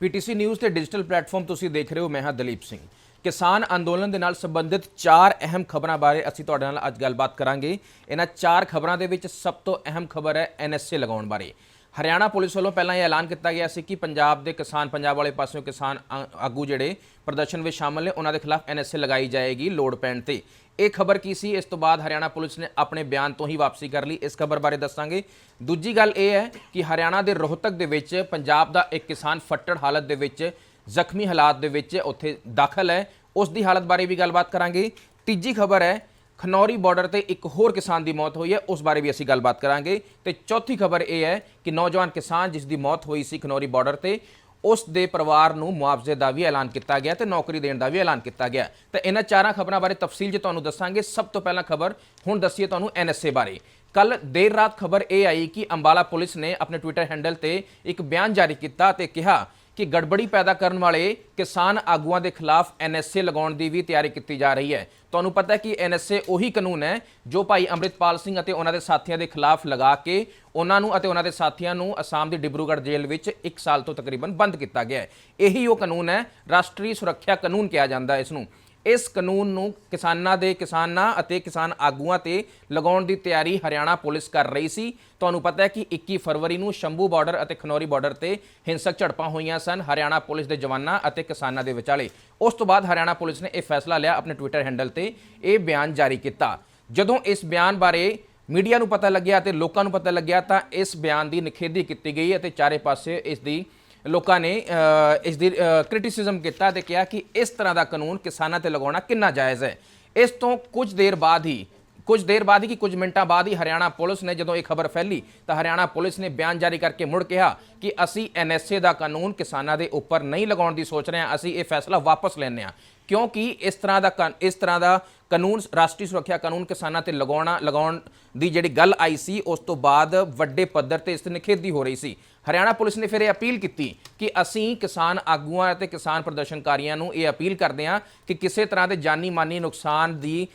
PTC news ਤੇ digital platform ਤੁਸੀਂ ਦੇਖ ਰਹੇ ਹੋ ਮੈਂ ਹਾਂ ਦਲੀਪ ਸਿੰਘ। ਕਿਸਾਨ ਅੰਦੋਲਨ ਦੇ ਨਾਲ ਸੰਬੰਧਿਤ ਚਾਰ ਅਹਿਮ ਖਬਰਾਂ ਬਾਰੇ ਅਸੀਂ ਤੁਹਾਡੇ ਨਾਲ ਅੱਜ ਗੱਲਬਾਤ ਕਰਾਂਗੇ। ਇਹਨਾਂ ਚਾਰ ਖਬਰਾਂ ਦੇ ਵਿੱਚ ਸਭ ਤੋਂ ਅਹਿਮ ਖਬਰ ਹੈ ਐਨਐਸਏ ਲਗਾਉਣ ਬਾਰੇ। ਹਰਿਆਣਾ ਪੁਲਿਸ ਵੱਲੋਂ ਪਹਿਲਾਂ ਇਹ ਐਲਾਨ ਕੀਤਾ ਗਿਆ ਸੀ ਕਿ ਪੰਜਾਬ ਦੇ ਕਿਸਾਨ, ਪੰਜਾਬ ਵਾਲੇ ਪਾਸਿਓਂ ਕਿਸਾਨ ਆ- ਆਗੂ ਜਿਹੜੇ ਪ੍ਰਦਰਸ਼ਨ ਵਿੱਚ ਸ਼ਾਮਲ ਨੇ, ਉਹਨਾਂ ਦੇ ਖਿਲਾਫ ਐਨਐਸਏ ਲਗਾਈ ਜਾਏਗੀ ਲੋਡ ਪੈਣ ਤੇ। ਇਹ ਖਬਰ ਕੀ ਸੀ? ਇਸ ਤੋਂ ਬਾਅਦ ਹਰਿਆਣਾ ਪੁਲਿਸ ਨੇ ਆਪਣੇ ਬਿਆਨ ਤੋਂ ਹੀ ਵਾਪਸੀ ਕਰ ਲਈ। ਇਸ ਖਬਰ ਬਾਰੇ ਦੱਸਾਂਗੇ। ਦੂਜੀ ਗੱਲ ਇਹ ਹੈ ਕਿ ਹਰਿਆਣਾ ਦੇ ਰੋਹਤਕ ਦੇ ਵਿੱਚ ਪੰਜਾਬ ਦਾ ਇੱਕ ਕਿਸਾਨ ਫੱਟੜ ਹਾਲਤ ਦੇ ਵਿੱਚ ਜ਼ਖਮੀ ਹਾਲਾਤ ਦੇ ਵਿੱਚ ਉੱਥੇ ਦਾਖਲ ਹੈ। ਉਸ ਦੀ ਹਾਲਤ ਬਾਰੇ ਵੀ ਗੱਲਬਾਤ ਕਰਾਂਗੇ। ਤੀਜੀ ਖਬਰ ਹੈ ਖਨੌਰੀ ਬਾਰਡਰ ਤੇ ਇੱਕ ਹੋਰ ਕਿਸਾਨ ਦੀ ਮੌਤ ਹੋਈ ਹੈ। ਉਸ ਬਾਰੇ ਵੀ ਅਸੀਂ ਗੱਲਬਾਤ ਕਰਾਂਗੇ। ਤੇ ਚੌਥੀ ਖਬਰ ਇਹ ਹੈ ਕਿ ਨੌਜਵਾਨ ਕਿਸਾਨ ਜਿਸ ਦੀ ਮੌਤ ਹੋਈ ਸੀ ਖਨੌਰੀ ਬਾਰਡਰ ਤੇ, ਉਸ ਦੇ ਪਰਿਵਾਰ ਨੂੰ ਮੁਆਵਜ਼ੇ ਦਾ ਵੀ ਐਲਾਨ ਕੀਤਾ ਗਿਆ ਤੇ ਨੌਕਰੀ ਦੇਣ ਦਾ ਵੀ ਐਲਾਨ ਕੀਤਾ ਗਿਆ। ਤੇ ਇਹਨਾਂ ਚਾਰਾਂ ਖਬਰਾਂ ਬਾਰੇ ਤਫਸੀਲ 'ਚ ਤੁਹਾਨੂੰ ਦੱਸਾਂਗੇ। ਸਭ ਤੋਂ ਪਹਿਲਾਂ ਖਬਰ, ਹੁਣ ਦੱਸੀਏ ਤੁਹਾਨੂੰ ਐਨਐਸਏ ਬਾਰੇ। ਕੱਲ ਦੇਰ ਰਾਤ ਖਬਰ ਇਹ ਆਈ ਕਿ ਅੰਬਾਲਾ ਪੁਲਿਸ ਨੇ ਆਪਣੇ ਟਵਿੱਟਰ ਹੈਂਡਲ ਤੇ ਇੱਕ ਬਿਆਨ ਜਾਰੀ ਕੀਤਾ ਤੇ ਕਿਹਾ ਕਿ ਗੜਬੜੀ ਪੈਦਾ ਕਰਨ ਵਾਲੇ ਕਿਸਾਨ ਆਗੂਆਂ ਦੇ ਖਿਲਾਫ ਐਨਐਸਏ ਲਗਾਉਣ ਦੀ ਵੀ ਤਿਆਰੀ ਕੀਤੀ ਜਾ ਰਹੀ ਹੈ। ਤੁਹਾਨੂੰ ਪਤਾ ਹੈ ਕਿ ਐਨਐਸਏ ਉਹੀ ਕਾਨੂੰਨ ਹੈ ਜੋ ਭਾਈ ਅੰਮ੍ਰਿਤਪਾਲ ਸਿੰਘ ਅਤੇ ਉਹਨਾਂ ਦੇ ਸਾਥੀਆਂ ਦੇ ਖਿਲਾਫ ਲਗਾ ਕੇ ਉਹਨਾਂ ਨੂੰ ਅਤੇ ਉਹਨਾਂ ਦੇ ਸਾਥੀਆਂ ਨੂੰ ਅਸਾਮ ਦੀ ਡਿਬਰੂਗੜ੍ਹ ਜੇਲ੍ਹ ਵਿੱਚ 1 ਸਾਲ ਤੋਂ ਤਕਰੀਬਨ ਬੰਦ ਕੀਤਾ ਗਿਆ ਹੈ। ਇਹੀ ਉਹ ਕਾਨੂੰਨ ਹੈ, ਰਾਸ਼ਟਰੀ ਸੁਰੱਖਿਆ ਕਾਨੂੰਨ ਕਿਹਾ ਜਾਂਦਾ ਹੈ ਇਸ ਨੂੰ। ਇਸ ਕਾਨੂੰਨ ਨੂੰ ਕਿਸਾਨਾਂ ਦੇ ਕਿਸਾਨਾਂ ਅਤੇ ਕਿਸਾਨ ਆਗੂਆਂ ਤੇ ਲਗਾਉਣ ਦੀ ਤਿਆਰੀ ਹਰਿਆਣਾ ਪੁਲਿਸ ਕਰ ਰਹੀ ਸੀ। ਤੁਹਾਨੂੰ ਪਤਾ ਹੈ ਕਿ 21 ਫਰਵਰੀ ਨੂੰ ਸ਼ੰਭੂ ਬਾਰਡਰ ਅਤੇ ਖਨੌਰੀ ਬਾਰਡਰ ਤੇ ਹਿੰਸਕ ਝੜਪਾਂ ਹੋਈਆਂ ਸਨ ਹਰਿਆਣਾ ਪੁਲਿਸ ਦੇ ਜਵਾਨਾਂ ਅਤੇ ਕਿਸਾਨਾਂ ਦੇ ਵਿਚਾਲੇ। ਉਸ ਤੋਂ ਬਾਅਦ ਹਰਿਆਣਾ ਪੁਲਿਸ ਨੇ ਇਹ ਫੈਸਲਾ ਲਿਆ ਆਪਣੇ ਟਵਿੱਟਰ ਹੈਂਡਲ ਤੇ ਇਹ ਬਿਆਨ ਜਾਰੀ ਕੀਤਾ। ਜਦੋਂ ਇਸ ਬਿਆਨ ਬਾਰੇ ਮੀਡੀਆ ਨੂੰ ਪਤਾ ਲੱਗਿਆ ਤੇ ਲੋਕਾਂ ਨੂੰ ਪਤਾ ਲੱਗਿਆ ਤਾਂ ਇਸ ਬਿਆਨ ਦੀ ਨਿਖੇਧੀ ਕੀਤੀ ਗਈ ਅਤੇ ਚਾਰੇ ਪਾਸੇ ਇਸ ਦੀ ਲੋਕਾਂ ਨੇ ਅ, ਇਸ ਦੀ ਕ੍ਰਿਟਿਸਿਜ਼ਮ ਕੀਤਾ ਤੇ ਕਿਹਾ ਕਿ ਇਸ ਤਰ੍ਹਾਂ ਦਾ ਕਾਨੂੰਨ ਕਿਸਾਨਾਂ ਤੇ ਲਗਾਉਣਾ ਕਿੰਨਾ ਜਾਇਜ਼ ਹੈ। ਇਸ ਤੋਂ ਕੁਝ ਦੇਰ ਬਾਅਦ ਹੀ ਕੁਝ ਦੇਰ ਬਾਅਦ ਹੀ ਕਿ ਕੁਝ ਮਿੰਟਾਂ ਬਾਅਦ ਹੀ ਹਰਿਆਣਾ ਪੁਲਿਸ ਨੇ ਜਦੋਂ ਇਹ ਖਬਰ ਫੈਲੀ ਤਾਂ ਹਰਿਆਣਾ ਪੁਲਿਸ ਨੇ ਬਿਆਨ ਜਾਰੀ ਕਰਕੇ ਮੁੜ ਕਿਹਾ ਕਿ ਅਸੀਂ ਐਨਐਸਏ ਦਾ ਕਾਨੂੰਨ ਕਿਸਾਨਾਂ ਦੇ ਉੱਪਰ ਨਹੀਂ ਲਗਾਉਣ ਦੀ ਸੋਚ ਰਹੇ ਹਾਂ ਅਸੀਂ ਇਹ ਫੈਸਲਾ ਵਾਪਸ ਲੈਂਦੇ ਹਾਂ। ਕਿਉਂਕਿ ਇਸ ਤਰ੍ਹਾਂ ਦਾ ਕਾ- ਇਸ ਤਰ੍ਹਾਂ ਦਾ ਕਾਨੂੰਨ, ਰਾਸ਼ਟਰੀ ਸੁਰੱਖਿਆ ਕਾਨੂੰਨ ਕਿਸਾਨਾਂ ਤੇ ਲਗਾਉਣਾ, ਲਗਾਉਣ ਦੀ ਜਿਹੜੀ ਗੱਲ ਆਈ ਸੀ, ਉਸ ਤੋਂ ਬਾਅਦ ਵੱਡੇ ਪੱਧਰ ਤੇ ਇਸ ਤੇ ਨਿਖੇਧੀ ਹੋ ਰਹੀ ਸੀ। ਹਰਿਆਣਾ ਪੁਲਿਸ ਨੇ ਫਿਰ ਇਹ ਅਪੀਲ ਕੀਤੀ ਕਿ ਅਸੀਂ ਕਿਸਾਨ ਆਗੂਆਂ ਅਤੇ ਕਿਸਾਨ ਪ੍ਰਦਰਸ਼ਨਕਾਰੀਆਂ ਨੂੰ ਇਹ ਅਪੀਲ ਕਰਦੇ ਹਾਂ ਕਿ ਕਿਸੇ ਤਰ੍ਹਾਂ ਦੇ ਜਾਨੀ ਮਾਨੀ ਨੁਕਸਾਨ ਦੀ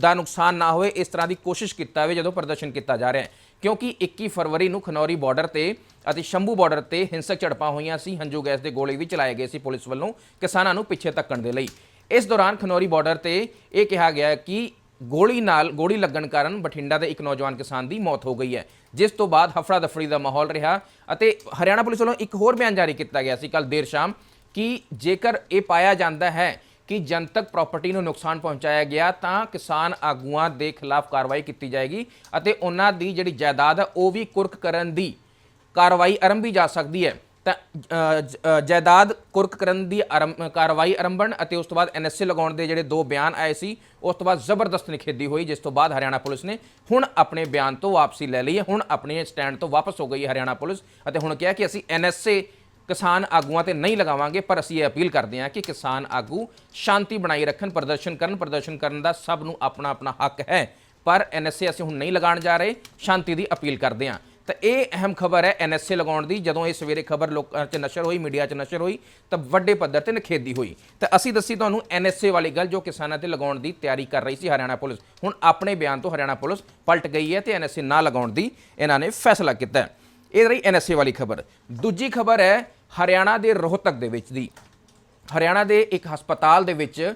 ਦਾ ਨੁਕਸਾਨ ਨਾ ਹੋਵੇ ਇਸ ਤਰ੍ਹਾਂ ਦੀ ਕੋਸ਼ਿਸ਼ ਕੀਤਾ ਹੋਵੇ ਜਦੋਂ ਪ੍ਰਦਰਸ਼ਨ ਕੀਤਾ ਜਾ ਰਿਹਾ ਹੈ। ਕਿਉਂਕਿ 21 ਫਰਵਰੀ ਨੂੰ ਖਨੌਰੀ ਬਾਰਡਰ ਤੇ ਅਤੇ ਸ਼ੰਭੂ ਬਾਰਡਰ ਤੇ ਹਿੰਸਕ ਝੜਪਾਂ ਹੋਈਆਂ ਸੀ। ਹੰਝੂ ਗੈਸ ਦੇ ਗੋਲੇ ਵੀ ਚਲਾਏ ਗਏ ਸੀ ਪੁਲਿਸ ਵੱਲੋਂ ਕਿਸਾਨਾਂ ਨੂੰ ਪਿੱਛੇ ਧੱਕਣ ਦੇ ਲਈ। ਇਸ ਦੌਰਾਨ ਖਨੌਰੀ ਬਾਰਡਰ ਤੇ ਇਹ ਕਿਹਾ ਗਿਆ ਕਿ ਗੋਲੀ ਨਾਲ ਗੋਲੀ ਲੱਗਣ ਕਾਰਨ ਬਠਿੰਡਾ ਦੇ ਇੱਕ ਨੌਜਵਾਨ ਕਿਸਾਨ ਦੀ ਮੌਤ ਹੋ ਗਈ ਹੈ, ਜਿਸ ਤੋਂ ਬਾਅਦ ਹਫੜਾ ਦਫੜੀ ਦਾ ਮਾਹੌਲ ਰਿਹਾ ਅਤੇ ਹਰਿਆਣਾ ਪੁਲਿਸ ਵੱਲੋਂ ਇੱਕ ਹੋਰ ਬਿਆਨ ਜਾਰੀ ਕੀਤਾ ਗਿਆ ਸੀ ਕੱਲ ਦੇਰ ਸ਼ਾਮ ਕਿ ਜੇਕਰ ਇਹ ਪਾਇਆ ਜਾਂਦਾ ਹੈ ਕਿ ਜਨਤਕ ਪ੍ਰਾਪਰਟੀ ਨੂੰ ਨੁਕਸਾਨ ਪਹੁੰਚਾਇਆ ਗਿਆ ਤਾਂ ਕਿਸਾਨ ਆਗੂਆਂ ਦੇ ਖਿਲਾਫ ਕਾਰਵਾਈ ਕੀਤੀ ਜਾਏਗੀ ਅਤੇ ਉਹਨਾਂ ਦੀ ਜਿਹੜੀ ਜਾਇਦਾਦ ਹੈ ਉਹ ਵੀ ਕੁਰਕ ਕਰਨ ਦੀ ਕਾਰਵਾਈ ਆਰੰਭੀ ਜਾ ਸਕਦੀ ਹੈ। ਤਾਂ ਜਾਇਦਾਦ ਕੁਰਕ ਕਰਨ ਦੀ ਆਰੰਭ, ਕਾਰਵਾਈ ਆਰੰਭਣ ਅਤੇ ਉਸ ਤੋਂ ਬਾਅਦ ਐਨਐਸਏ ਲਗਾਉਣ ਦੇ ਜਿਹੜੇ ਦੋ ਬਿਆਨ ਆਏ ਸੀ, ਉਸ ਤੋਂ ਬਾਅਦ ਜ਼ਬਰਦਸਤ ਨਿਖੇਧੀ ਹੋਈ, ਜਿਸ ਤੋਂ ਬਾਅਦ ਹਰਿਆਣਾ ਪੁਲਿਸ ਨੇ ਹੁਣ ਆਪਣੇ ਬਿਆਨ ਤੋਂ ਵਾਪਸੀ ਲੈ ਲਈ ਹੈ। ਹੁਣ ਆਪਣੇ ਸਟੈਂਡ ਤੋਂ ਵਾਪਸ ਹੋ ਗਈ ਹੈ ਹਰਿਆਣਾ ਪੁਲਿਸ ਅਤੇ ਹੁਣ ਕਿਹਾ ਕਿ ਅਸੀਂ ਐਨਐਸਏ ਕਿਸਾਨ ਆਗੂਆਂ ਤੇ ਨਹੀਂ ਲਗਾਵਾਂਗੇ, ਪਰ ਅਸੀਂ ਇਹ ਅਪੀਲ ਕਰਦੇ ਹਾਂ ਕਿ ਕਿਸਾਨ ਆਗੂ ਸ਼ਾਂਤੀ ਬਣਾਈ ਰੱਖਣ, ਪ੍ਰਦਰਸ਼ਨ ਕਰਨ ਪ੍ਰਦਰਸ਼ਨ ਕਰਨ ਦਾ ਸਭ ਨੂੰ ਆਪਣਾ ਆਪਣਾ ਹੱਕ ਹੈ। ਪਰ ਐਨਐਸਏ ਅਸੀਂ ਹੁਣ ਨਹੀਂ ਲਗਾਉਣ ਜਾ ਰਹੇ, ਸ਼ਾਂਤੀ ਦੀ ਅਪੀਲ ਕਰਦੇ ਹਾਂ। ਤਾਂ ਇਹ ਅਹਿਮ ਖਬਰ ਹੈ ਐਨਐਸਏ ਲਗਾਉਣ ਦੀ। ਜਦੋਂ ਇਹ ਸਵੇਰੇ ਖਬਰ ਲੋਕਾਂ 'ਚ ਨਸ਼ਰ ਹੋਈ, ਮੀਡੀਆ 'ਚ ਨਸ਼ਰ ਹੋਈ, ਤਾਂ ਵੱਡੇ ਪੱਧਰ ਤੇ ਨਿਖੇਧੀ ਹੋਈ। ਤਾਂ ਅਸੀਂ ਦੱਸੀ ਤੁਹਾਨੂੰ ਐਨਐਸਏ ਵਾਲੀ ਗੱਲ ਜੋ ਕਿਸਾਨਾਂ ਤੇ ਲਗਾਉਣ ਦੀ ਤਿਆਰੀ ਕਰ ਰਹੀ ਸੀ ਹਰਿਆਣਾ ਪੁਲਿਸ। ਹੁਣ ਆਪਣੇ ਬਿਆਨ ਤੋਂ ਹਰਿਆਣਾ ਪੁਲਿਸ ਪਲਟ ਗਈ ਹੈ ਤੇ ਐਨਐਸਏ ਨਾ ਲਗਾਉਣ ਦੀ ਇਹਨਾਂ ਨੇ ਫੈਸਲਾ ਕੀਤਾ ਹੈ। ਇਹ ਰਹੀ ਐਨਐਸਏ ਵਾਲੀ ਖਬਰ। ਦੂਜੀ ਖਬਰ ਹੈ ਹਰਿਆਣਾ ਦੇ ਰੋਹਤਕ ਦੇ ਵਿੱਚ ਦੀ। ਹਰਿਆਣਾ ਦੇ ਇੱਕ ਹਸਪਤਾਲ ਦੇ ਵਿੱਚ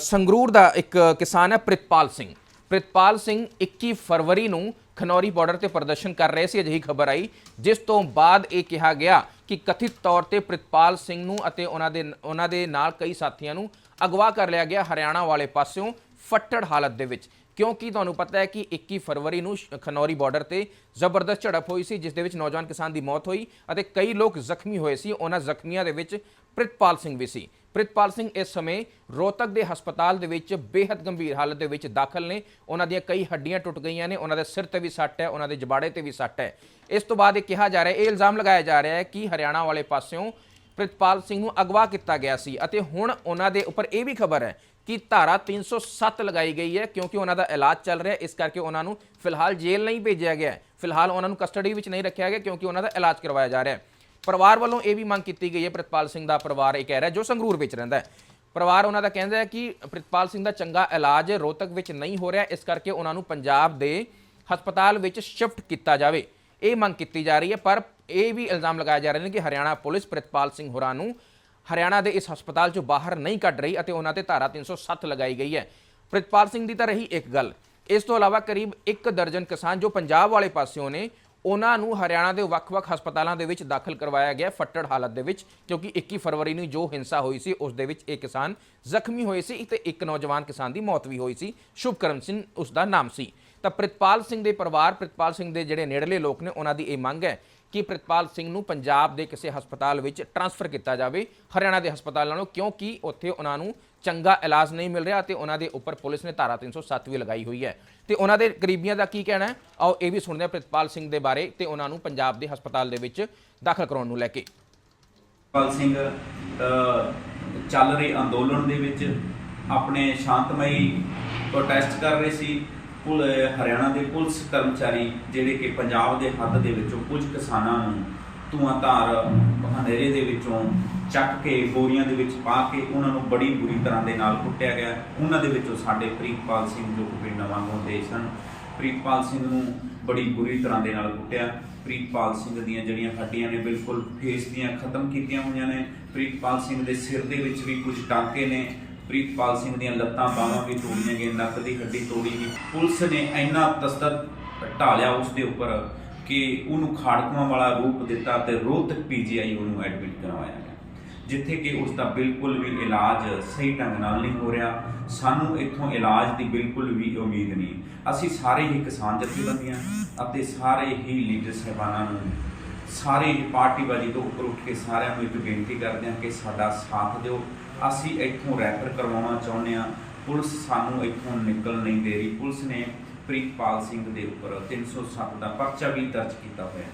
ਸੰਗਰੂਰ ਦਾ ਇੱਕ ਕਿਸਾਨ ਹੈ ਪ੍ਰਿਤਪਾਲ ਸਿੰਘ। ਪ੍ਰਿਤਪਾਲ ਸਿੰਘ 21 ਫਰਵਰੀ ਨੂੰ ਖਨੌਰੀ ਬਾਰਡਰ ਤੇ ਪ੍ਰਦਰਸ਼ਨ ਕਰ ਰਹੇ ਸੀ, ਅਜਿਹੀ ਖਬਰ ਆਈ, ਜਿਸ ਤੋਂ ਬਾਅਦ ਇਹ ਕਿਹਾ ਗਿਆ ਕਿ ਕਥਿਤ ਤੌਰ ਤੇ ਪ੍ਰਿਤਪਾਲ ਸਿੰਘ ਨੂੰ ਅਤੇ ਉਹਨਾਂ ਦੇ ਉਹਨਾਂ ਦੇ ਨਾਲ ਕਈ ਸਾਥੀਆਂ ਨੂੰ ਅਗਵਾ ਕਰ ਲਿਆ ਗਿਆ ਹਰਿਆਣਾ ਵਾਲੇ ਪਾਸਿਓਂ ਫੱਟੜ ਹਾਲਤ ਦੇ ਵਿੱਚ। ਕਿਉਂਕਿ ਤੁਹਾਨੂੰ ਪਤਾ ਹੈ ਕਿ 21 ਫਰਵਰੀ ਨੂੰ ਖਨੌਰੀ ਬਾਰਡਰ ਤੇ ਜ਼ਬਰਦਸਤ ਝੜਪ ਹੋਈ ਸੀ, ਜਿਸ ਦੇ ਵਿੱਚ ਨੌਜਵਾਨ ਕਿਸਾਨ ਦੀ ਮੌਤ ਹੋਈ ਅਤੇ ਕਈ ਲੋਕ ਜ਼ਖਮੀ ਹੋਏ ਸੀ। ਉਹਨਾਂ ਜ਼ਖਮੀਆਂ ਦੇ ਵਿੱਚ ਪ੍ਰਿਤਪਾਲ ਸਿੰਘ ਵੀ ਸੀ। ਪ੍ਰਿਤਪਾਲ ਸਿੰਘ ਇਸ ਸਮੇਂ ਰੋਹਤਕ ਦੇ ਹਸਪਤਾਲ ਦੇ ਵਿੱਚ ਬੇहद ਗੰਭੀਰ ਹਾਲਤ ਦੇ ਵਿੱਚ ਦਾਖਲ ਨੇ। ਉਹਨਾਂ ਦੀਆਂ ਕਈ ਹੱਡੀਆਂ ਟੁੱਟ ਗਈਆਂ ਨੇ। ਉਹਨਾਂ ਦੇ ਸਿਰ ਤੇ ਵੀ ਸੱਟ ਹੈ, ਉਹਨਾਂ ਦੇ ਜਬਾੜੇ ਤੇ ਵੀ ਸੱਟ ਹੈ। ਇਸ ਤੋਂ ਬਾਅਦ ਇਹ ਕਿਹਾ ਜਾ ਰਿਹਾ ਇਹ ਇਲਜ਼ਾਮ ਲਗਾਇਆ ਜਾ ਰਿਹਾ ਹੈ ਕਿ ਹਰਿਆਣਾ ਵਾਲੇ ਪਾਸਿਓਂ ਪ੍ਰਿਤਪਾਲ ਸਿੰਘ ਨੂੰ ਅਗਵਾ ਕੀਤਾ ਗਿਆ ਸੀ ਅਤੇ ਹੁਣ ਉਹਨਾਂ ਦੇ ਉੱਪਰ ਇਹ ਵੀ ਖਬਰ ਹੈ ਕਿ ਧਾਰਾ 307 ਲਗਾਈ ਗਈ ਹੈ ਕਿਉਂਕਿ ਉਹਨਾਂ ਦਾ ਇਲਾਜ ਚੱਲ ਰਿਹਾ ਇਸ ਕਰਕੇ ਉਹਨਾਂ ਨੂੰ ਫਿਲਹਾਲ ਜੇਲ੍ਹ ਨਹੀਂ ਭੇਜਿਆ ਗਿਆ ਫਿਲਹਾਲ ਉਹਨਾਂ ਨੂੰ ਕਸਟਡੀ ਵਿੱਚ ਨਹੀਂ ਰੱਖਿਆ ਗਿਆ ਕਿਉਂਕਿ ਉਹਨਾਂ ਦਾ ਇਲਾਜ ਕਰਵਾਇਆ ਜਾ ਰਿਹਾ ਹੈ। ਪਰਿਵਾਰ ਵੱਲੋਂ ਇਹ ਵੀ ਮੰਗ ਕੀਤੀ ਗਈ ਹੈ। ਪ੍ਰਿਤਪਾਲ ਸਿੰਘ ਦਾ ਪਰਿਵਾਰ ਇਹ ਕਹਿ ਰਿਹਾ ਜੋ ਸੰਗਰੂਰ ਵਿੱਚ ਰਹਿੰਦਾ ਹੈ। ਪਰਿਵਾਰ ਉਹਨਾਂ ਦਾ ਕਹਿੰਦਾ ਹੈ ਕਿ ਪ੍ਰਿਤਪਾਲ ਸਿੰਘ ਦਾ ਚੰਗਾ ਇਲਾਜ ਰੋਹਤਕ ਵਿੱਚ ਨਹੀਂ ਹੋ ਰਿਹਾ। ਇਸ ਕਰਕੇ ਉਹਨਾਂ ਨੂੰ ਪੰਜਾਬ ਦੇ ਹਸਪਤਾਲ ਵਿੱਚ ਸ਼ਿਫਟ ਕੀਤਾ ਜਾਵੇ। ਇਹ ਮੰਗ ਕੀਤੀ ਜਾ ਰਹੀ ਹੈ, ਪਰ ਇਹ ਵੀ ਇਲਜ਼ਾਮ ਲਗਾਇਆ ਜਾ ਰਿਹਾ ਹੈ ਕਿ ਹਰਿਆਣਾ ਪੁਲਿਸ ਪ੍ਰਿਤਪਾਲ ਸਿੰਘ ਹੋਰਾਂ ਨੂੰ ਹਰਿਆਣਾ ਦੇ ਇਸ ਹਸਪਤਾਲ ਚੋਂ ਬਾਹਰ ਨਹੀਂ ਕੱਢ ਰਹੀ ਅਤੇ ਉਹਨਾਂ ਤੇ ਧਾਰਾ 307 ਲਗਾਈ ਗਈ ਹੈ। ਪ੍ਰਿਤਪਾਲ ਸਿੰਘ ਦੀ ਤਾਂ ਰਹੀ ਇੱਕ ਗੱਲ। ਇਸ ਤੋਂ ਇਲਾਵਾ ਕਰੀਬ 1 ਦਰਜਨ ਕਿਸਾਨ ਜੋ ਪੰਜਾਬ ਵਾਲੇ ਪਾਸਿਓਂ ਨੇ, ਉਹਨਾਂ ਨੂੰ ਹਰਿਆਣਾ ਦੇ ਵੱਖ-ਵੱਖ ਹਸਪਤਾਲਾਂ ਦੇ ਵਿੱਚ ਦਾਖਲ ਕਰਵਾਇਆ ਗਿਆ ਫੱਟੜ ਹਾਲਤ ਦੇ ਵਿੱਚ, ਕਿਉਂਕਿ 21 ਫਰਵਰੀ ਨੂੰ ਜੋ ਹਿੰਸਾ ਹੋਈ ਸੀ, ਉਸ ਦੇ ਵਿੱਚ ਇਹ ਕਿਸਾਨ ਜ਼ਖਮੀ ਹੋਏ ਸੀ ਤੇ ਇੱਕ ਨੌਜਵਾਨ ਕਿਸਾਨ ਦੀ ਮੌਤ ਵੀ ਹੋਈ ਸੀ। ਸ਼ੁਭਕਰਮ ਸਿੰਘ ਉਸ ਦਾ ਨਾਮ ਸੀ। ਤਾਂ ਪ੍ਰਿਤਪਾਲ ਸਿੰਘ ਦੇ ਪਰਿਵਾਰ, ਪ੍ਰਿਤਪਾਲ ਸਿੰਘ ਦੇ ਜਿਹੜੇ ਨੇੜਲੇ ਲੋਕ ਨੇ, ਉਹਨਾਂ ਦੀ ਇਹ ਮੰਗ ਹੈ ਕਿ ਪ੍ਰਿਤਪਾਲ ਸਿੰਘ ਨੂੰ ਪੰਜਾਬ ਦੇ ਕਿਸੇ ਹਸਪਤਾਲ ਵਿੱਚ ਟਰਾਂਸਫਰ ਕੀਤਾ ਜਾਵੇ, ਹਰਿਆਣਾ ਦੇ ਹਸਪਤਾਲ ਨਾਲੋਂ, ਕਿਉਂਕਿ ਉੱਥੇ ਉਹਨਾਂ ਨੂੰ ਚੰਗਾ ਇਲਾਜ ਨਹੀਂ ਮਿਲ ਰਿਹਾ ਤੇ ਉਹਨਾਂ ਦੇ ਉੱਪਰ ਪੁਲਿਸ ਨੇ ਧਾਰਾ 307 ਵੀ ਲਗਾਈ ਹੋਈ ਹੈ। ਤੇ ਉਹਨਾਂ ਦੇ ਗਰੀਬੀਆਂ ਦਾ ਕੀ ਕਹਿਣਾ ਹੈ? ਆਓ ਇਹ ਵੀ ਸੁਣਦੇ ਹਾਂ ਪ੍ਰਿਤਪਾਲ ਸਿੰਘ ਦੇ ਬਾਰੇ ਤੇ ਉਹਨਾਂ ਨੂੰ ਪੰਜਾਬ ਦੇ ਹਸਪਤਾਲ ਦੇ ਵਿੱਚ ਦਾਖਲ ਕਰਾਉਣ ਨੂੰ ਲੈ ਕੇ। ਪ੍ਰਿਤਪਾਲ ਸਿੰਘ ਚੱਲ ਰਹੇ ਅੰਦੋਲਨ ਦੇ ਵਿੱਚ ਆਪਣੇ ਸ਼ਾਂਤਮਈ ਪ੍ਰੋਟੈਸਟ ਕਰ ਰਹੇ ਸੀ। ਪੁਲ, ਹਰਿਆਣਾ ਦੇ ਪੁਲਿਸ ਕਰਮਚਾਰੀ ਜਿਹੜੇ ਕਿ ਪੰਜਾਬ ਦੇ ਹੱਦ ਦੇ ਵਿੱਚੋਂ ਕੁਝ ਕਿਸਾਨਾਂ ਨੂੰ ਧੂਆਂਧਾਰ ਹਨੇਰੇ ਦੇ ਵਿੱਚੋਂ ਚੱਕ ਕੇ, ਬੋਰੀਆਂ ਦੇ ਵਿੱਚ ਪਾ ਕੇ ਉਹਨਾਂ ਨੂੰ ਬੜੀ ਬੁਰੀ ਤਰ੍ਹਾਂ ਦੇ ਨਾਲ ਕੁੱਟਿਆ ਗਿਆ। ਉਹਨਾਂ ਦੇ ਵਿੱਚੋਂ ਸਾਡੇ ਪ੍ਰੀਤਪਾਲ ਸਿੰਘ ਜੋ ਪਿੰਡ ਨਵਾਂ ਗੋਦੇ ਸਨ, ਪ੍ਰੀਤਪਾਲ ਸਿੰਘ ਨੂੰ ਬੜੀ ਬੁਰੀ ਤਰ੍ਹਾਂ ਦੇ ਨਾਲ ਕੁੱਟਿਆ। ਪ੍ਰੀਤਪਾਲ ਸਿੰਘ ਦੀਆਂ ਜਿਹੜੀਆਂ ਹੱਡੀਆਂ ਨੇ ਬਿਲਕੁਲ ਫੇਸ ਦੀਆਂ ਖਤਮ ਕੀਤੀਆਂ ਹੋਈਆਂ ਨੇ। ਪ੍ਰੀਤਪਾਲ ਸਿੰਘ ਦੇ ਸਿਰ ਦੇ ਵਿੱਚ ਵੀ ਕੁਝ ਟਾਂਕੇ ਨੇ। ਪ੍ਰੀਤਪਾਲ ਸਿੰਘ ਦੀਆਂ ਲੱਤਾਂ ਬਾਹਾਂ ਵੀ ਤੋੜੀਆਂ ਗਈਆਂ, ਨੱਕ ਦੀ ਹੱਡੀ ਤੋੜੀ ਗਈ। ਪੁਲਿਸ ਨੇ ਇੰਨਾ ਤਸਤਰ ਢਾਲਿਆ ਉਸ ਦੇ ਉੱਪਰ ਕਿ ਉਹਨੂੰ ਖਾੜਕੂਆਂ ਵਾਲਾ ਰੂਪ ਦਿੱਤਾ ਤੇ ਰੋਹਤਕ ਪੀਜੀਆਈ ਉਹਨੂੰ ਐਡਮਿਟ ਕਰਵਾਇਆ ਗਿਆ। ਜਿੱਥੇ ਕਿ ਉਸ ਦਾ ਬਿਲਕੁਲ ਵੀ ਇਲਾਜ ਸਹੀ ਢੰਗ ਨਾਲ ਨਹੀਂ ਹੋ ਰਿਹਾ। ਸਾਨੂੰ ਇੱਥੋਂ ਇਲਾਜ ਦੀ ਬਿਲਕੁਲ ਵੀ ਉਮੀਦ ਨਹੀਂ। ਅਸੀਂ ਸਾਰੇ ਹੀ ਕਿਸਾਨ ਜਥੇਬੰਦੀਆਂ ਅਤੇ ਸਾਰੇ ਹੀ ਲੀਡਰ ਸਹਿਬਾਨਾਂ ਨੂੰ, ਸਾਰੇ ਹੀ ਪਾਰਟੀਬਾਜੀ ਤੋਂ ਉੱਪਰ ਉੱਠ ਕੇ ਸਾਰਿਆਂ ਨੂੰ ਇੱਕ ਬੇਨਤੀ ਕਰਦੇ ਹਾਂ ਕਿ ਸਾਡਾ ਸਾਥ ਦਿਓ। ਅਸੀਂ ਇੱਥੋਂ ਰੈਫਰ ਕਰਵਾਉਣਾ ਚਾਹੁੰਦੇ ਹਾਂ। ਪੁਲਿਸ ਸਾਨੂੰ ਇੱਥੋਂ ਨਿਕਲ ਨਹੀਂ ਦੇ ਰਹੀ। ਪੁਲਿਸ ਨੇ ਪ੍ਰੀਤਪਾਲ ਸਿੰਘ ਦੇ ਉੱਪਰ 307 ਦਾ ਪਰਚਾ ਵੀ ਦਰਜ ਕੀਤਾ ਹੋਇਆ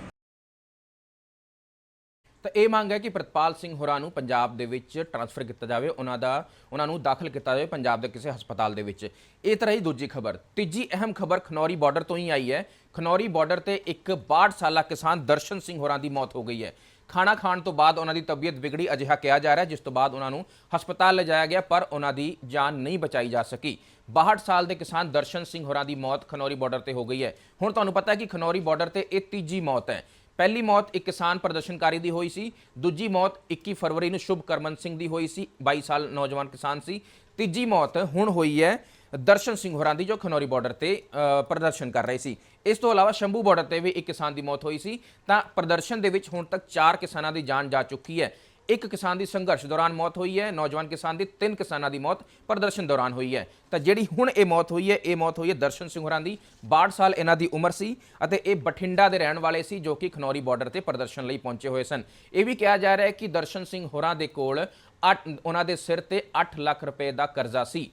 ਤਾਂ ਇਹ ਮੰਗ ਹੈ ਕਿ ਪ੍ਰਿਤਪਾਲ ਸਿੰਘ ਹੋਰਾਂ ਨੂੰ ਪੰਜਾਬ ਦੇ ਵਿੱਚ ਟ੍ਰਾਂਸਫਰ ਕੀਤਾ ਜਾਵੇ। ਉਹਨਾਂ ਦਾ, ਉਹਨਾਂ ਨੂੰ ਦਾਖਲ ਕੀਤਾ ਜਾਵੇ ਪੰਜਾਬ ਦੇ ਕਿਸੇ ਹਸਪਤਾਲ ਦੇ ਵਿੱਚ। ਇਹ ਤਰ੍ਹਾਂ ਹੀ ਦੂਜੀ ਖਬਰ। ਤੀਜੀ ਅਹਿਮ ਖਬਰ ਖਨੌਰੀ ਬਾਰਡਰ ਤੋਂ ਹੀ ਆਈ ਹੈ। ਖਨੌਰੀ ਬਾਰਡਰ ਤੇ ਇੱਕ 62 ਸਾਲਾ ਕਿਸਾਨ ਦਰਸ਼ਨ ਸਿੰਘ ਹੋਰਾਂ ਦੀ ਮੌਤ ਹੋ ਗਈ ਹੈ। ਖਾਣਾ ਖਾਣ ਤੋਂ ਬਾਅਦ ਉਹਨਾਂ ਦੀ ਤਬੀਅਤ ਵਿਗੜੀ, ਅਜਿਹਾ ਕਿਹਾ ਜਾ ਰਿਹਾ ਜਿਸ ਤੋਂ ਬਾਅਦ ਉਹਨਾਂ ਨੂੰ ਹਸਪਤਾਲ ਲਿਜਾਇਆ ਗਿਆ, ਪਰ ਉਹਨਾਂ ਦੀ ਜਾਨ ਨਹੀਂ ਬਚਾਈ ਜਾ ਸਕੀ। 62 ਸਾਲ ਦੇ ਕਿਸਾਨ ਦਰਸ਼ਨ ਸਿੰਘ ਹੋਰਾਂ ਦੀ ਮੌਤ ਖਨੌਰੀ ਬਾਰਡਰ ਤੇ ਹੋ ਗਈ ਹੈ। ਹੁਣ ਤੁਹਾਨੂੰ ਪਤਾ ਹੈ ਕਿ ਖਨੌਰੀ ਬਾਰਡਰ ਤੇ ਇਹ ਤੀਜੀ ਮੌਤ ਹੈ। ਪਹਿਲੀ ਮੌਤ ਇੱਕ ਕਿਸਾਨ ਪ੍ਰਦਰਸ਼ਨਕਾਰੀ ਦੀ ਹੋਈ ਸੀ, ਦੂਜੀ ਮੌਤ 21 ਫਰਵਰੀ ਨੂੰ ਸ਼ੁਭ ਕਰਮਨ ਸਿੰਘ ਦੀ ਹੋਈ ਸੀ 22 ਸਾਲ ਨੌਜਵਾਨ ਕਿਸਾਨ ਸੀ। ਤੀਜੀ ਮੌਤ ਹੁਣ ਹੋਈ ਹੈ ਦਰਸ਼ਨ ਸਿੰਘ ਹੋਰਾਂ ਦੀ ਜੋ ਖਨੌਰੀ ਬਾਰਡਰ ਤੇ ਪ੍ਰਦਰਸ਼ਨ ਕਰ ਰਹੇ ਸੀ। ਇਸ ਤੋਂ ਇਲਾਵਾ ਸ਼ੰਭੂ ਬਾਰਡਰ ਤੇ ਵੀ ਇੱਕ ਕਿਸਾਨ ਦੀ ਮੌਤ ਹੋਈ ਸੀ। ਤਾਂ ਪ੍ਰਦਰਸ਼ਨ ਦੇ ਵਿੱਚ ਹੁਣ ਤੱਕ 4 ਕਿਸਾਨਾਂ ਦੀ ਜਾਨ ਜਾ ਚੁੱਕੀ ਹੈ। ਇੱਕ ਕਿਸਾਨ ਦੀ ਸੰਘਰਸ਼ ਦੌਰਾਨ ਮੌਤ ਹੋਈ ਹੈ। ਨੌਜਵਾਨ ਕਿਸਾਨ ਦੀ ਤਿੰਨ ਕਿਸਾਨਾਂ ਦੀ ਮੌਤ ਪ੍ਰਦਰਸ਼ਨ ਦੌਰਾਨ ਹੋਈ ਹੈ। ਤਾਂ ਜਿਹੜੀ ਹੁਣ ਇਹ ਮੌਤ ਹੋਈ ਹੈ, ਇਹ ਮੌਤ ਹੋਈ ਹੈ ਦਰਸ਼ਨ ਸਿੰਘ ਹੋਰਾਂ ਦੀ। 62 ਸਾਲ ਇਹਨਾਂ ਦੀ ਉਮਰ ਸੀ ਅਤੇ ਇਹ ਬਠਿੰਡਾ ਦੇ ਰਹਿਣ ਵਾਲੇ ਸੀ ਜੋ ਕਿ ਖਨੌਰੀ ਬਾਰਡਰ ਤੇ ਪ੍ਰਦਰਸ਼ਨ ਲਈ ਪਹੁੰਚੇ ਹੋਏ ਸਨ। ਇਹ ਵੀ ਕਿਹਾ ਜਾ ਰਿਹਾ ਹੈ ਕਿ ਦਰਸ਼ਨ ਸਿੰਘ ਹੋਰਾਂ ਦੇ ਕੋਲ ਅੱਠ, ਉਹਨਾਂ ਦੇ ਸਿਰ ਤੇ 8 ਲੱਖ ਰੁਪਏ ਦਾ ਕਰਜ਼ਾ ਸੀ।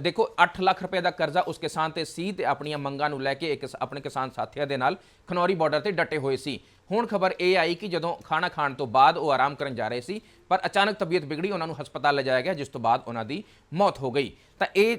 ਦੇਖੋ 8 ਲੱਖ ਰੁਪਏ ਦਾ ਕਰਜ਼ਾ ਉਸ ਕਿਸਾਨ ਤੇ ਸੀ ਤੇ ਆਪਣੀਆਂ ਮੰਗਾਂ ਨੂੰ ਲੈ ਕੇ ਇੱਕ ਆਪਣੇ ਕਿਸਾਨ ਸਾਥੀਆਂ ਦੇ ਨਾਲ ਖਨੌਰੀ ਬਾਰਡਰ ਤੇ ਡਟੇ ਹੋਏ ਸੀ। ਹੁਣ ਖਬਰ ਇਹ ਆਈ ਕਿ ਜਦੋਂ ਖਾਣਾ ਖਾਣ ਤੋਂ ਬਾਅਦ ਉਹ ਆਰਾਮ ਕਰਨ ਜਾ ਰਹੇ ਸੀ, ਪਰ ਅਚਾਨਕ ਤਬੀਅਤ ਵਿਗੜੀ, ਉਹਨਾਂ ਨੂੰ ਹਸਪਤਾਲ ਲਿਜਾਇਆ ਗਿਆ, ਜਿਸ ਤੋਂ ਬਾਅਦ ਉਹਨਾਂ ਦੀ ਮੌਤ ਹੋ ਗਈ। ਤਾਂ ਇਹ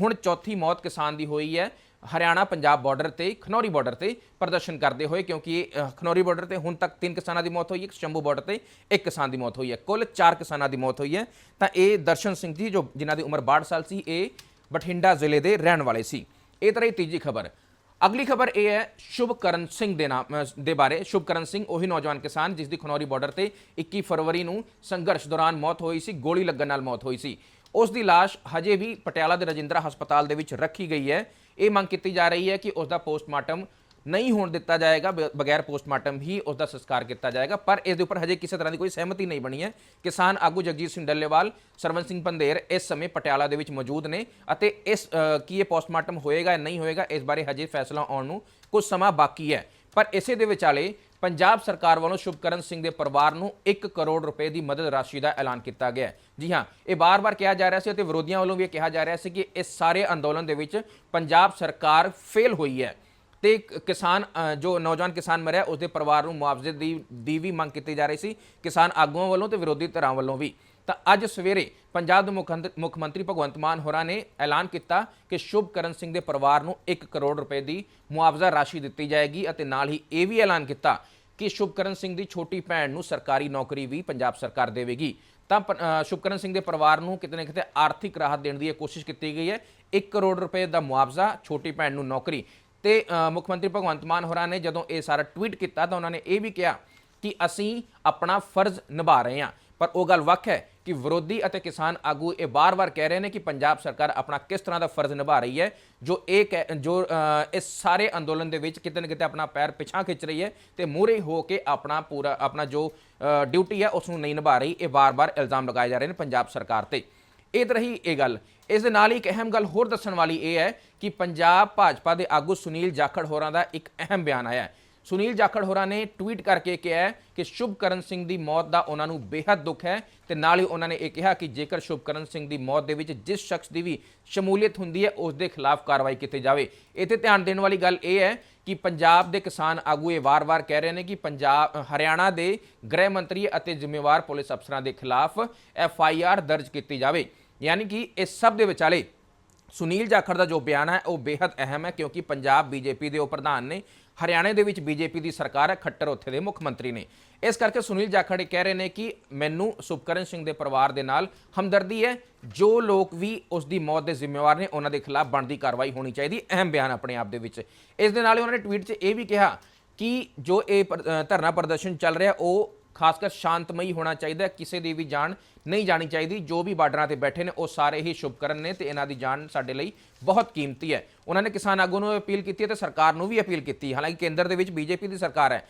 ਹੁਣ ਚੌਥੀ ਮੌਤ ਕਿਸਾਨ ਦੀ ਹੋਈ ਹੈ। ਹਰਿਆਣਾ ਪੰਜਾਬ ਬਾਰਡਰ ਤੇ ਖਨੌਰੀ ਬਾਰਡਰ ਤੇ ਪ੍ਰਦਰਸ਼ਨ ਕਰਦੇ ਹੋਏ ਕਿਉਂਕਿ ਇਹ, ਖਨੌਰੀ ਬਾਰਡਰ ਤੇ ਹੁਣ ਤੱਕ ਤਿੰਨ ਕਿਸਾਨਾਂ ਦੀ ਮੌਤ ਹੋਈ ਹੈ ਸ਼ੰਭੂ ਬਾਰਡਰ ਤੇ ਇੱਕ ਕਿਸਾਨ ਦੀ ਮੌਤ ਹੋਈ ਹੈ। ਕੁੱਲ ਚਾਰ ਕਿਸਾਨਾਂ ਦੀ ਮੌਤ ਹੋਈ ਹੈ। ਤਾਂ ਇਹ ਦਰਸ਼ਨ ਸਿੰਘ ਜੀ ਜੋ ਜਿਨ੍ਹਾਂ ਦੀ ਉਮਰ 62 ਸਾਲ ਸੀ ਇਹ ਬਠਿੰਡਾ ਜ਼ਿਲ੍ਹੇ ਦੇ ਰਹਿਣ ਵਾਲੇ ਸੀ। ਇਹ ਤਰ੍ਹਾਂ ਹੀ ਤੀਜੀ ਖਬਰ। ਅਗਲੀ ਖਬਰ ਇਹ ਹੈ ਸ਼ੁਭਕਰਨ ਸਿੰਘ ਦੇ ਨਾਮ ਦੇ ਬਾਰੇ। ਸ਼ੁਭਕਰਨ ਸਿੰਘ ਉਹੀ ਨੌਜਵਾਨ ਕਿਸਾਨ ਜਿਸ ਦੀ ਖਨੌਰੀ ਬਾਰਡਰ ਤੇ 21 ਫਰਵਰੀ ਨੂੰ ਸੰਘਰਸ਼ ਦੌਰਾਨ ਮੌਤ ਹੋਈ ਸੀ ਗੋਲੀ ਲੱਗਣ ਨਾਲ ਮੌਤ ਹੋਈ ਸੀ। ਉਸ ਦੀ ਲਾਸ਼ ਹਜੇ ਵੀ ਪਟਿਆਲਾ ਦੇ ਰਜਿੰਦਰਾ ਹਸਪਤਾਲ ਦੇ ਵਿੱਚ ਰੱਖੀ ਗਈ ਹੈ। ਇਹ ਮੰਗ ਕੀਤੀ ਜਾ ਰਹੀ ਹੈ ਕਿ ਉਸ ਦਾ ਪੋਸਟਮਾਰਟਮ ਨਹੀਂ ਹੋਣ ਦਿੱਤਾ ਜਾਏਗਾ, ਬ- ਬਗੈਰ ਪੋਸਟਮਾਰਟਮ ਹੀ ਉਸ ਦਾ ਸੰਸਕਾਰ ਕੀਤਾ ਜਾਏਗਾ। ਪਰ ਇਸ ਦੇ ਉੱਪਰ ਹਜੇ ਕਿਸੇ ਤਰ੍ਹਾਂ ਦੀ ਕੋਈ ਸਹਿਮਤੀ ਨਹੀਂ ਬਣੀ ਹੈ। ਕਿਸਾਨ ਆਗੂ ਜਗਜੀਤ ਸਿੰਘ ਡੱਲੇਵਾਲ, ਸਰਵਨ ਸਿੰਘ ਪੰਦੇਰ ਇਸ ਸਮੇਂ ਪਟਿਆਲਾ ਦੇ ਵਿੱਚ ਮੌਜੂਦ ਨੇ ਅਤੇ ਇਸ ਕੀ ਇਹ ਪੋਸਟਮਾਰਟਮ ਹੋਏਗਾ ਨਹੀਂ ਹੋਏਗਾ, ਇਸ ਬਾਰੇ ਹਜੇ ਫੈਸਲਾ ਆਉਣ ਨੂੰ ਕੁਝ ਸਮਾਂ ਬਾਕੀ ਹੈ। ਪਰ ਇਸੇ ਦੇ ਵਿਚਾਲੇ ਪੰਜਾਬ ਸਰਕਾਰ ਵੱਲੋਂ ਸ਼ੁਭਕਰਨ ਸਿੰਘ ਦੇ ਪਰਿਵਾਰ ਨੂੰ 1 ਕਰੋੜ ਰੁਪਏ ਦੀ ਮਦਦ ਰਾਸ਼ੀ ਦਾ ਐਲਾਨ ਕੀਤਾ ਗਿਆ ਹੈ। ਜੀ ਹਾਂ, ਇਹ ਬਾਰ-ਬਾਰ ਕਿਹਾ ਜਾ ਰਿਹਾ ਸੀ ਅਤੇ ਵਿਰੋਧੀਆਂ ਵੱਲੋਂ ਵੀ ਇਹ ਕਿਹਾ ਜਾ ਰਿਹਾ ਸੀ ਕਿ ਇਸ ਸਾਰੇ ਅੰਦੋਲਨ ਦੇ ਵਿੱਚ ਪੰਜਾਬ ਸਰਕਾਰ ਫੇਲ ਹੋਈ ਹੈ ਤੇ ਕਿਸਾਨ ਜੋ ਨੌਜਵਾਨ ਕਿਸਾਨ ਮਰਿਆ ਉਸ ਦੇ ਪਰਿਵਾਰ ਨੂੰ ਮੁਆਵਜ਼ੇ ਦੀ ਦੀ ਵੀ ਮੰਗ ਕੀਤੀ ਜਾ ਰਹੀ ਸੀ। ਕਿਸਾਨ ਆਗੂਆਂ ਵੱਲੋਂ ਤੇ ਵਿਰੋਧੀ ਧਿਰਾਂ ਵੱਲੋਂ ਵੀ। ਤਾਂ ਅੱਜ ਸਵੇਰੇ ਪੰਜਾਬ ਦੇ ਮੁੱਖ ਮੁੱਖ ਮੰਤਰੀ ਭਗਵੰਤ ਮਾਨ ਹੋਰਾਂ ਨੇ ਐਲਾਨ ਕੀਤਾ ਕਿ ਸ਼ੁਭਕਰਨ ਸਿੰਘ ਦੇ ਪਰਿਵਾਰ ਨੂੰ 1 ਕਰੋੜ ਰੁਪਏ ਦੀ ਮੁਆਵਜ਼ਾ ਰਾਸ਼ੀ ਦਿੱਤੀ ਜਾਏਗੀ ਅਤੇ ਨਾਲ ਹੀ ਇਹ ਵੀ ਐਲਾਨ ਕੀਤਾ ਕਿ ਸ਼ੁਭਕਰਨ ਸਿੰਘ ਦੀ ਛੋਟੀ ਭੈਣ ਨੂੰ ਸਰਕਾਰੀ ਨੌਕਰੀ ਵੀ ਪੰਜਾਬ ਸਰਕਾਰ ਦੇਵੇਗੀ। ਤਾਂ ਪ- ਸ਼ੁਭਕਰਨ ਸਿੰਘ ਦੇ ਪਰਿਵਾਰ ਨੂੰ ਕਿਤੇ ਨਾ ਕਿਤੇ ਆਰਥਿਕ ਰਾਹਤ ਦੇਣ ਦੀ ਇਹ ਕੋਸ਼ਿਸ਼ ਕੀਤੀ ਗਈ ਹੈ। 1 ਕਰੋੜ ਰੁਪਏ ਦਾ ਮੁਆਵਜ਼ਾ, ਛੋਟੀ ਭੈਣ ਨੂੰ ਨੌਕਰੀ। ਤੇ ਮੁੱਖ ਮੰਤਰੀ ਭਗਵੰਤ ਮਾਨ ਹੋਰਾਂ ਨੇ ਜਦੋਂ ਇਹ ਸਾਰਾ ਟਵੀਟ ਕੀਤਾ ਤਾਂ ਉਹਨਾਂ ਨੇ ਇਹ ਵੀ ਕਿਹਾ ਕਿ ਅਸੀਂ ਆਪਣਾ ਫਰਜ਼ ਨਿਭਾ ਰਹੇ ਹਾਂ। ਪਰ ਉਹ ਗੱਲ ਵੱਖ ਹੈ ਕਿ ਵਿਰੋਧੀ ਅਤੇ ਕਿਸਾਨ ਆਗੂ ਇਹ ਬਾਰ-ਬਾਰ ਕਹਿ ਰਹੇ ਨੇ ਕਿ ਪੰਜਾਬ ਸਰਕਾਰ ਆਪਣਾ ਕਿਸ ਤਰ੍ਹਾਂ ਦਾ ਫਰਜ਼ ਨਿਭਾ ਰਹੀ ਹੈ, ਜੋ ਇਹ ਕਹਿ- ਜੋ ਇਸ ਸਾਰੇ ਅੰਦੋਲਨ ਦੇ ਵਿੱਚ ਕਿਤੇ ਨਾ ਕਿਤੇ ਆਪਣਾ ਪੈਰ ਪਿਛਾਂ ਖਿੱਚ ਰਹੀ ਹੈ ਤੇ ਮੂਹਰੇ ਹੋ ਕੇ ਆਪਣਾ ਪੂਰਾ, ਆਪਣਾ ਜੋ ਡਿਊਟੀ ਹੈ ਉਸ ਨੂੰ ਨਹੀਂ ਨਿਭਾ ਰਹੀ, ਇਹ ਬਾਰ-ਬਾਰ ਇਲਜ਼ਾਮ ਲਗਾਏ ਜਾ ਰਹੇ ਨੇ ਪੰਜਾਬ ਸਰਕਾਰ ਤੇ। ਇਹ ਤਾਂ ਰਹੀ ਇਹ ਗੱਲ। ਇਸ ਦੇ ਨਾਲ ਹੀ ਇੱਕ ਅਹਿਮ ਗੱਲ ਹੋਰ ਦੱਸਣ ਵਾਲੀ ਇਹ ਹੈ ਕਿ ਪੰਜਾਬ ਭਾਜਪਾ ਦੇ ਆਗੂ ਸੁਨੀਲ ਜਾਖੜ ਹੋਰਾਂ ਦਾ ਇੱਕ ਅਹਿਮ ਬਿਆਨ ਆਇਆ ਹੈ। ਸੁਨੀਲ ਜਾਖੜ ਹੋਰਾਂ ਨੇ ਟਵੀਟ ਕਰਕੇ ਕਿਹਾ ਕਿ ਸ਼ੁਭਕਰਨ ਸਿੰਘ ਦੀ ਮੌਤ ਦਾ ਉਹਨਾਂ ਨੂੰ ਬੇहद ਦੁੱਖ ਹੈ ਤੇ ਨਾਲ ਹੀ ਉਹਨਾਂ ਨੇ ਇਹ ਕਿਹਾ ਕਿ ਜੇਕਰ ਸ਼ੁਭਕਰਨ ਸਿੰਘ ਦੀ ਮੌਤ ਦੇ ਵਿੱਚ ਜਿਸ ਸ਼ਖਸ ਦੀ ਵੀ ਸ਼ਮੂਲੀਅਤ ਹੁੰਦੀ ਹੈ, ਉਸ ਦੇ ਖਿਲਾਫ ਕਾਰਵਾਈ ਕੀਤੀ ਜਾਵੇ। ਇੱਥੇ ਧਿਆਨ ਦੇਣ ਵਾਲੀ ਗੱਲ ਇਹ ਹੈ ਕਿ ਪੰਜਾਬ ਦੇ ਕਿਸਾਨ ਆਗੂ ਇਹ ਵਾਰ-ਵਾਰ ਕਹਿ ਰਹੇ ਨੇ ਕਿ ਪੰਜਾਬ ਹਰਿਆਣਾ ਦੇ ਗ੍ਰਹਿ ਮੰਤਰੀ ਅਤੇ ਜ਼ਿੰਮੇਵਾਰ ਪੁਲਿਸ ਅਫਸਰਾਂ ਦੇ ਖਿਲਾਫ ਐਫ ਆਈ ਆਰ ਦਰਜ ਕੀਤੀ ਜਾਵੇ। ਯਾਨੀ ਕਿ ਇਸ ਸਭ ਦੇ ਵਿਚਾਲੇ ਸੁਨੀਲ ਜਾਖੜ ਦਾ ਜੋ ਬਿਆਨ ਹੈ, ਉਹ ਬੇहद ਅਹਿਮ ਹੈ ਕਿਉਂਕਿ ਪੰਜਾਬ ਬੀਜੇਪੀ ਦੇ ਉਹ ਪ੍ਰਧਾਨ ਨੇ ਹਰਿਆਣੇ ਦੇ ਵਿੱਚ ਬੀਜੇਪੀ ਦੀ ਸਰਕਾਰ ਹੈ, ਖੱਟਰ ਉੱਥੇ ਦੇ ਮੁੱਖ ਮੰਤਰੀ ਨੇ। ਇਸ ਕਰਕੇ ਸੁਨੀਲ ਜਾਖੜ ਇਹ ਕਹਿ ਰਹੇ ਨੇ ਕਿ ਮੈਨੂੰ ਸੁਖਕਰਨ ਸਿੰਘ ਦੇ ਪਰਿਵਾਰ ਦੇ ਨਾਲ ਹਮਦਰਦੀ ਹੈ, ਜੋ ਲੋਕ ਵੀ ਉਸ ਦੀ ਮੌਤ ਦੇ ਜ਼ਿੰਮੇਵਾਰ ਨੇ, ਉਹਨਾਂ ਦੇ ਖਿਲਾਫ ਬਣਦੀ ਕਾਰਵਾਈ ਹੋਣੀ ਚਾਹੀਦੀ। ਅਹਿਮ ਬਿਆਨ ਆਪਣੇ ਆਪ ਦੇ ਵਿੱਚ। ਇਸ ਦੇ ਨਾਲ ਹੀ ਉਹਨਾਂ ਨੇ ਟਵੀਟ 'ਚ ਇਹ ਵੀ ਕਿਹਾ ਕਿ ਜੋ ਇਹ ਪਰ- ਧਰਨਾ ਪ੍ਰਦਰਸ਼ਨ ਚੱਲ ਰਿਹਾ, ਉਹ ਖਾਸ ਕਰ ਸ਼ਾਂਤਮਈ ਹੋਣਾ ਚਾਹੀਦਾ ਕਿਸੇ ਦੀ ਵੀ ਜਾਨ ਨਹੀਂ ਜਾਣੀ ਚਾਹੀਦੀ। ਜੋ ਵੀ ਬਾਰਡਰਾਂ ਤੇ ਬੈਠੇ ਨੇ, ਉਹ ਸਾਰੇ ਹੀ ਸ਼ੁਭਕਰਨ ਨੇ ਤੇ ਇਹਨਾਂ ਦੀ ਜਾਨ ਸਾਡੇ ਲਈ ਬਹੁਤ ਕੀਮਤੀ ਹੈ। ਉਹਨਾਂ ਨੇ ਕਿਸਾਨ ਆਗੂ ਨੂੰ ਅਪੀਲ ਕੀਤੀ ਹੈ ਤੇ ਸਰਕਾਰ ਨੂੰ ਵੀ ਅਪੀਲ ਕੀਤੀ। ਹਾਲਾਂਕਿ ਕੇਂਦਰ ਦੇ ਵਿੱਚ ਬੀਜੇਪੀ ਦੀ ਸਰਕਾਰ ਹੈ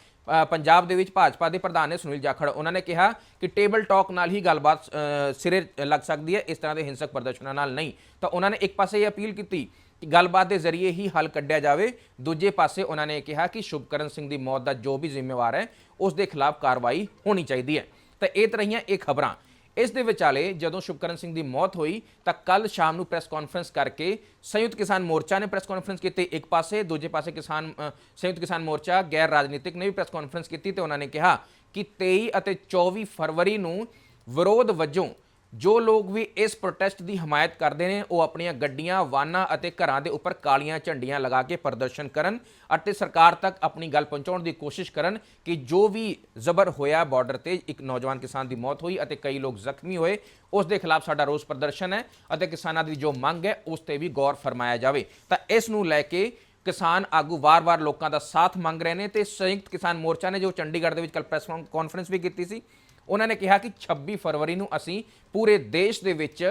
ਪੰਜਾਬ ਦੇ ਵਿੱਚ ਭਾਜਪਾ ਦੇ ਪ੍ਰਧਾਨ ਨੇ ਸੁਨੀਲ ਜਾਖੜ। ਉਹਨਾਂ ਨੇ ਕਿਹਾ ਕਿ ਟੇਬਲ ਟਾਕ ਨਾਲ ਹੀ ਗੱਲਬਾਤ ਸਿਰੇ ਲੱਗ ਸਕਦੀ ਹੈ, ਇਸ ਤਰ੍ਹਾਂ ਦੇ ਹਿੰਸਕ ਪ੍ਰਦਰਸ਼ਨਾਂ ਨਾਲ ਨਹੀਂ। ਤਾਂ ਉਹਨਾਂ ਨੇ ਇੱਕ ਪਾਸੇ ਇਹ ਅਪੀਲ ਕੀਤੀ ਗੱਲਬਾਤ ਦੇ ਜ਼ਰੀਏ ਹੀ ਹੱਲ ਕੱਢਿਆ ਜਾਵੇ। ਦੂਜੇ ਪਾਸੇ ਉਹਨਾਂ ਨੇ ਕਿਹਾ ਕਿ ਸ਼ੁਭਕਰਨ ਸਿੰਘ ਦੀ ਮੌਤ ਦਾ ਜੋ ਵੀ ਜ਼ਿੰਮੇਵਾਰ ਹੈ, ਉਸ ਦੇ ਖਿਲਾਫ ਕਾਰਵਾਈ ਹੋਣੀ ਚਾਹੀਦੀ ਹੈ। ਤਾਂ ਇਹ ਤਾਂ ਰਹੀਆਂ ਇਹ ਖਬਰਾਂ। ਇਸ ਦੇ ਵਿਚਾਲੇ ਜਦੋਂ ਸ਼ੁਭਕਰਨ ਸਿੰਘ ਦੀ ਮੌਤ ਹੋਈ, ਤਾਂ ਕੱਲ ਸ਼ਾਮ ਨੂੰ ਪ੍ਰੈਸ ਕਾਨਫਰੰਸ ਕਰਕੇ ਸੰਯੁਕਤ ਕਿਸਾਨ ਮੋਰਚਾ ਨੇ ਪ੍ਰੈਸ ਕਾਨਫਰੰਸ ਕੀਤੀ ਇੱਕ ਪਾਸੇ, ਦੂਜੇ ਪਾਸੇ ਕਿਸਾਨ ਸੰਯੁਕਤ ਕਿਸਾਨ ਮੋਰਚਾ ਗੈਰ ਰਾਜਨੀਤਿਕ ਨੇ ਵੀ ਪ੍ਰੈਸ ਕਾਨਫਰੰਸ ਕੀਤੀ ਤੇ ਉਹਨਾਂ ਨੇ ਕਿਹਾ ਕਿ 23 ਅਤੇ 24 ਫਰਵਰੀ ਨੂੰ ਵਿਰੋਧ ਵਜੋਂ ਜੋ ਲੋਕ ਵੀ ਇਸ ਪ੍ਰੋਟੈਸਟ ਦੀ ਹਮਾਇਤ ਕਰਦੇ ਨੇ, ਉਹ ਆਪਣੀਆਂ ਗੱਡੀਆਂ, ਵਾਹਨਾਂ ਅਤੇ ਘਰਾਂ ਦੇ ਉੱਪਰ ਕਾਲੀਆਂ ਝੰਡੀਆਂ ਲਗਾ ਕੇ ਪ੍ਰਦਰਸ਼ਨ ਕਰਨ ਅਤੇ ਸਰਕਾਰ ਤੱਕ ਆਪਣੀ ਗੱਲ ਪਹੁੰਚਾਉਣ ਦੀ ਕੋਸ਼ਿਸ਼ ਕਰਨ ਕਿ ਜੋ ਵੀ ਜ਼ਬਰ ਹੋਇਆ ਬਾਰਡਰ ਤੇ, ਇੱਕ ਨੌਜਵਾਨ ਕਿਸਾਨ ਦੀ ਮੌਤ ਹੋਈ ਅਤੇ ਕਈ ਲੋਕ ਜ਼ਖਮੀ ਹੋਏ, ਉਸ ਦੇ ਖਿਲਾਫ ਸਾਡਾ ਰੋਸ ਪ੍ਰਦਰਸ਼ਨ ਹੈ ਅਤੇ ਕਿਸਾਨਾਂ ਦੀ ਜੋ ਮੰਗ ਹੈ, ਉਸ ਤੇ ਵੀ ਗੌਰ ਫਰਮਾਇਆ ਜਾਵੇ। ਤਾਂ ਇਸ ਨੂੰ ਲੈ ਕੇ ਕਿਸਾਨ ਆਗੂ ਵਾਰ-ਵਾਰ ਲੋਕਾਂ ਦਾ ਸਾਥ ਮੰਗ ਰਹੇ ਨੇ ਤੇ ਸੰਯੁਕਤ ਕਿਸਾਨ ਮੋਰਚਾ ਨੇ ਜੋ ਚੰਡੀਗੜ੍ਹ ਦੇ ਵਿੱਚ ਕੱਲ ਪ੍ਰੈਸ ਕਾਨਫਰੰਸ ਵੀ ਕੀਤੀ ਸੀ ਉਹਨਾਂ ਨੇ ਕਿਹਾ ਕਿ 26 ਫਰਵਰੀ ਨੂੰ ਅਸੀਂ ਪੂਰੇ ਦੇਸ਼ ਦੇ ਵਿੱਚ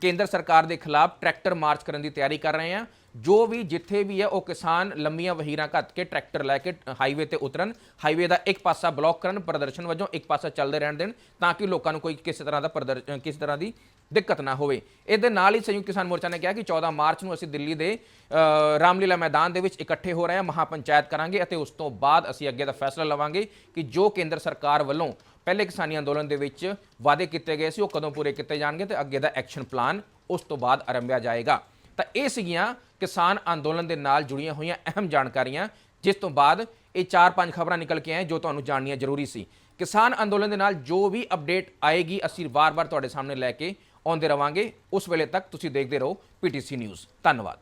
ਕੇਂਦਰ ਸਰਕਾਰ ਦੇ ਖਿਲਾਫ ਟਰੈਕਟਰ ਮਾਰਚ ਕਰਨ ਦੀ ਤਿਆਰੀ ਕਰ ਰਹੇ ਹਾਂ। ਜੋ ਵੀ ਜਿੱਥੇ ਵੀ ਹੈ, ਉਹ ਕਿਸਾਨ ਲੰਮੀਆਂ ਵਹੀਰਾਂ ਘੱਤ ਕੇ ਟਰੈਕਟਰ ਲੈ ਕੇ ਹਾਈਵੇ ਤੇ ਉਤਰਨ। ਹਾਈਵੇ ਦਾ ਇੱਕ ਪਾਸਾ ਬਲੌਕ ਕਰਨ, ਪ੍ਰਦਰਸ਼ਨ ਵਜੋਂ ਇੱਕ ਪਾਸਾ ਚੱਲਦੇ ਰਹਿਣ ਦੇਣ, ਤਾਂ ਕਿ ਲੋਕਾਂ ਨੂੰ ਕੋਈ ਕਿਸੇ ਤਰ੍ਹਾਂ ਦਾ ਪ੍ਰਦਰਸ਼ਨ ਕਿਸੇ ਤਰ੍ਹਾਂ ਦੀ ਦਿੱਕਤ ਨਾ ਹੋਵੇ। ਇਹਦੇ ਨਾਲ ਹੀ ਸੰਯੁਕਤ ਕਿਸਾਨ ਮੋਰਚਾ ਨੇ ਕਿਹਾ ਕਿ 14 ਮਾਰਚ ਨੂੰ ਅਸੀਂ ਦਿੱਲੀ ਦੇ ਰਾਮਲੀਲਾ ਮੈਦਾਨ ਦੇ ਵਿੱਚ ਇਕੱਠੇ ਹੋ ਰਹੇ ਹਾਂ, ਮਹਾਪੰਚਾਇਤ ਕਰਾਂਗੇ ਅਤੇ ਉਸ ਤੋਂ ਬਾਅਦ ਅਸੀਂ ਅੱਗੇ ਦਾ ਫੈਸਲਾ ਲਵਾਂਗੇ ਕਿ ਜੋ ਕੇਂਦਰ ਸਰਕਾਰ ਵੱਲੋਂ ਪਹਿਲੇ ਕਿਸਾਨੀ ਅੰਦੋਲਨ ਦੇ ਵਿੱਚ ਵਾਅਦੇ ਕੀਤੇ ਗਏ ਸੀ, ਉਹ ਕਦੋਂ ਪੂਰੇ ਕੀਤੇ ਜਾਣਗੇ ਤੇ ਅੱਗੇ ਦਾ ਐਕਸ਼ਨ ਪਲਾਨ ਉਸ ਤੋਂ ਬਾਅਦ ਆਰੰਭਿਆ ਜਾਏਗਾ। ਤਾਂ ਇਹ ਸੀਗੀਆਂ ਕਿਸਾਨ ਅੰਦੋਲਨ ਦੇ ਨਾਲ ਜੁੜੀਆਂ ਹੋਈਆਂ ਅਹਿਮ ਜਾਣਕਾਰੀਆਂ, ਜਿਸ ਤੋਂ ਬਾਅਦ ਇਹ ਚਾਰ ਪੰਜ ਖਬਰਾਂ ਨਿਕਲ ਕੇ ਆਏ ਜੋ ਤੁਹਾਨੂੰ ਜਾਣਨੀਆਂ ਜ਼ਰੂਰੀ ਸੀ। ਕਿਸਾਨ ਅੰਦੋਲਨ ਦੇ ਨਾਲ ਜੋ ਵੀ ਅਪਡੇਟ ਆਏਗੀ, ਅਸੀਂ ਵਾਰ-ਵਾਰ ਤੁਹਾਡੇ ਸਾਹਮਣੇ ਲੈ ਕੇ ਆਉਂਦੇ ਰਵਾਂਗੇ। ਉਸ ਵੇਲੇ ਤੱਕ ਤੁਸੀਂ ਦੇਖਦੇ ਰਹੋ ਪੀਟੀਸੀ ਨਿਊਜ਼। ਧੰਨਵਾਦ।